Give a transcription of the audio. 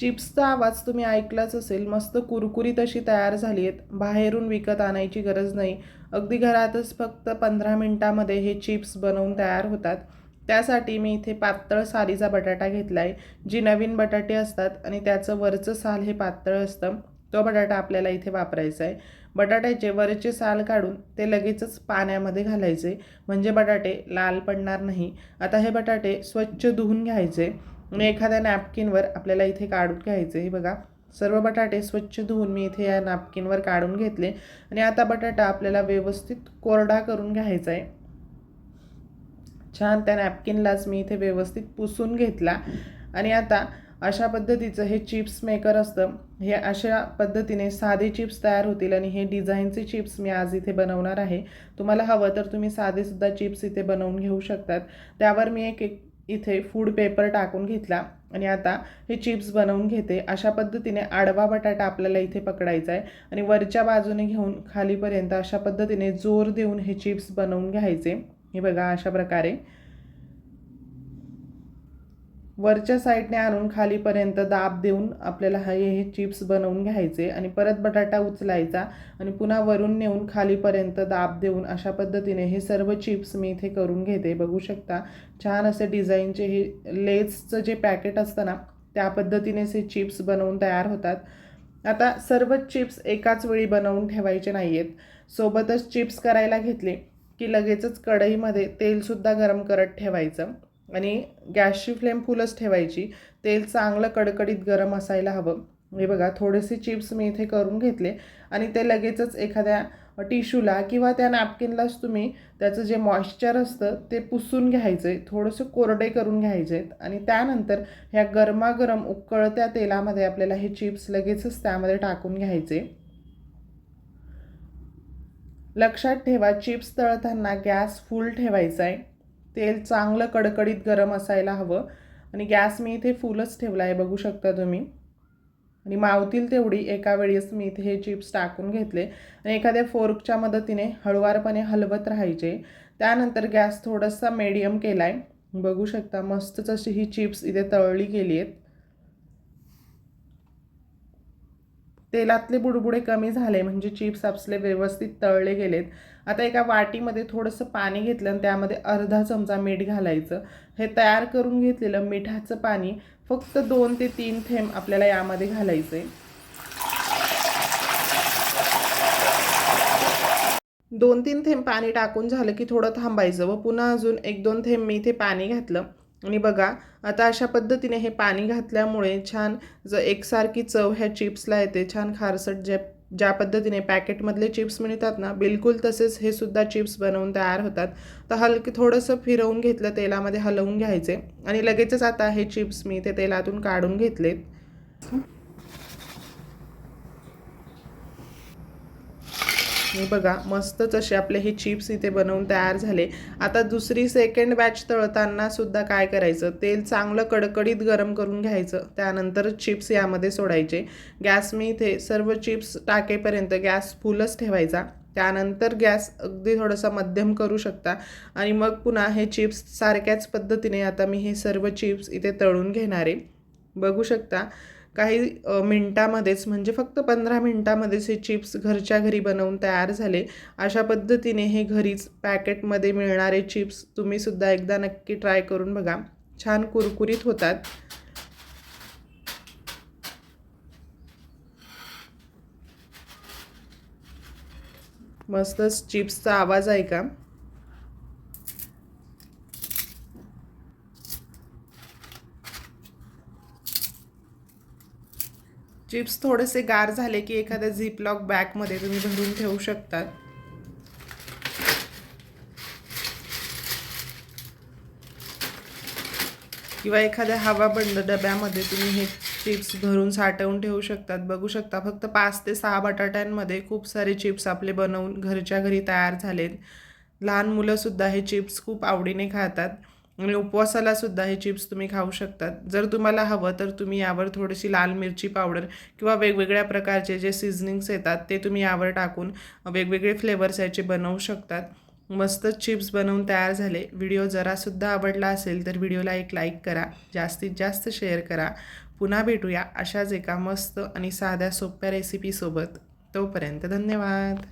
चिप्सचा आवाज तुम्ही ऐकलाच असेल. मस्त कुरकुरीत अशी तयार झाली आहेत बाहेरून विकत आणायची गरज नाही. अगदी घरातच फक्त पंधरा मिनटामध्ये हे चिप्स बनवून तयार होतात. त्यासाठी मी इथे पातळ सालीचा बटाटा घेतला आहे जी नवीन बटाटे असतात आणि त्याचं वरचं साल हे पातळ असतं. तो बटाटा आपल्याला इथे वापरायचा आहे. बटाट्याचे वरचे साल काढून ते लगेचच पाण्यामध्ये घालायचे. म्हणजे बटाटे लाल पडणार नाही. आता हे बटाटे स्वच्छ धुवून घ्यायचे. मी एखाद्या नॅपकिनवर आपल्याला इथे काढून घ्यायचे हे बघा. सर्व बटाटे स्वच्छ धुवून मी इथे या नॅपकिनवर काढून घेतले. आणि आता बटाटा आपल्याला व्यवस्थित कोरडा करून घ्यायचा आहे. छान त्या नॅपकिनलाच मी इथे व्यवस्थित पुसून घेतला. आणि आता अशा पद्धतीचं हे चिप्स मेकर असतं. हे अशा पद्धतीने साधे चिप्स तयार होतील आणि हे डिझाईनचे चिप्स मी आज इथे बनवणार आहे. तुम्हाला हवं तर तुम्ही साधेसुद्धा चिप्स इथे बनवून घेऊ शकतात. त्यावर मी एक एक इथे फूड पेपर टाकून घेतला आणि आता हे चिप्स बनवून घेते. अशा पद्धतीने आडवा बटाटा आपल्याला इथे पकडायचा आहे. आणि वरच्या बाजूने घेऊन खालीपर्यंत अशा पद्धतीने जोर देऊन हे चिप्स बनवून घ्यायचे. हे बघा अशा प्रकारे. वरच्या साईडने आणून खालीपर्यंत दाब देऊन आपल्याला हे हे चिप्स बनवून घ्यायचे आणि परत बटाटा उचलायचा आणि पुन्हा वरून नेऊन खालीपर्यंत दाब देऊन अशा पद्धतीने हे सर्व चिप्स मी इथे करून घेते. बघू शकता छान असे डिझाईनचे हे लेसचं जे पॅकेट असतं ना त्या पद्धतीनेच हे चिप्स बनवून तयार होतात. आता सर्व चिप्स एकाच वेळी बनवून ठेवायचे नाही आहेत सोबतच चिप्स करायला घेतले की लगेचच कढईमध्ये तेलसुद्धा गरम करत ठेवायचं. आणि गॅसची फ्लेम फुलच ठेवायची. तेल चांगलं कडकडीत गरम असायला हवं. हे बघा थोडेसे चिप्स मी इथे करून घेतले आणि ते लगेचच एखाद्या टिश्यूला किंवा त्या नॅपकिनलाच तुम्ही त्याचं जे मॉइश्चर असतं ते पुसून घ्यायचं आहे थोडंसं कोरडे करून घ्यायचे आहेत आणि त्यानंतर ह्या गरमागरम उकळत्या तेलामध्ये आपल्याला हे चिप्स लगेचच त्यामध्ये टाकून घ्यायचे. लक्षात ठेवा चिप्स तळताना गॅस फुल ठेवायचा आहे. तेल चांगलं कडकडीत गरम असायला हवं. आणि गॅस मी इथे फुलच ठेवला आहे बघू शकता तुम्ही. आणि मावतील तेवढी एका वेळेस मी इथे हे चिप्स टाकून घेतले. आणि एखाद्या फोर्कच्या मदतीने हळुवारपणे हलवत राहायचे. त्यानंतर गॅस थोडासा मीडियम केला आहे बघू शकता मस्तच अशी ही चिप्स इथे तळली गेली आहेत. तेलातले बुडबुडे कमी झाले म्हणजे चिप्स आपले व्यवस्थित तळले गेलेत. आता एका वाटीमध्ये थोडंसं पाणी घेतलं आणि त्यामध्ये अर्धा चमचा मीठ घालायचं. हे तयार करून घेतलेलं मिठाचं पाणी फक्त दोन ते तीन थेंब आपल्याला यामध्ये घालायचं आहे दोन तीन थेंब पाणी टाकून झालं की थोडं थांबायचं व पुन्हा अजून एक दोन थेंब मी इथे पाणी घातलं. आणि बघा आता अशा पद्धतीने हे पाणी घातल्यामुळे छान ज एकसारखी चव ह्या चिप्सला येते. छान खारसट जे ज्या पद्धतीने पॅकेटमधले चिप्स मिळतात ना बिलकुल तसेच हे सुद्धा चिप्स बनवून तयार होतात. तर हलके थोडंसं फिरवून घेतलं तेलामध्ये हलवून घ्यायचे. आणि लगेचच आता हे चिप्स मी ते तेलातून काढून घेतलेत. हे बघा मस्तच असे आपले हे चिप्स इथे बनवून तयार झाले. आता दुसरी सेकंड बॅच तळताना सुद्धा काय करायचं? तेल चांगलं कडकडीत गरम करून घ्यायचं. त्यानंतर चिप्स यामध्ये सोडायचे. गॅस मी इथे सर्व चिप्स टाकेपर्यंत गॅस फुलच ठेवायचा. त्यानंतर गॅस अगदी थोडासा मध्यम करू शकता. आणि मग पुन्हा हे चिप्स सारख्याच पद्धतीने आता मी हे सर्व चिप्स इथे तळून घेणार. आहे बघू शकता काही मिनटामध्येच म्हणजे फक्त पंधरा मिनटामध्येच हे चिप्स घरच्या घरी बनवून तयार झाले अशा पद्धतीने हे घरीच पॅकेटमध्ये मिळणारे चिप्स तुम्हीसुद्धा एकदा नक्की ट्राय करून बघा. छान कुरकुरीत होतात. मस्तच चिप्सचा आवाज आहे का चिप्स थोडेसे गार झाले की एखाद्या झिपलॉक बॅगमध्ये तुम्ही भरून ठेवू शकतात. किंवा एखाद्या हवा बंद डब्यामध्ये तुम्ही हे चिप्स भरून साठवून ठेवू शकतात. बघू शकता फक्त पाच ते सहा बटाट्यांमध्ये खूप सारे चिप्स आपले बनवून घरच्या घरी तयार झालेत. लहान मुलंसुद्धा हे चिप्स खूप आवडीने खातात. आणि उपवासाला सुद्धा हे चिप्स तुम्ही खाऊ शकतात. जर तुम्हाला हवं तर तुम्ही यावर थोडीशी लाल मिरची पावडर किंवा वेगवेगळ्या प्रकारचे जे सिझनिंग्स येतात ते तुम्ही यावर टाकून वेगवेगळे फ्लेवर्स याचे बनवू शकतात. मस्त चिप्स बनवून तयार झाले. व्हिडिओ जरासुद्धा आवडला असेल तर व्हिडिओला एक लाईक करा. जास्तीत जास्त शेअर करा. पुन्हा भेटूया अशाच एका मस्त आणि साध्या सोप्या रेसिपीसोबत तोपर्यंत धन्यवाद.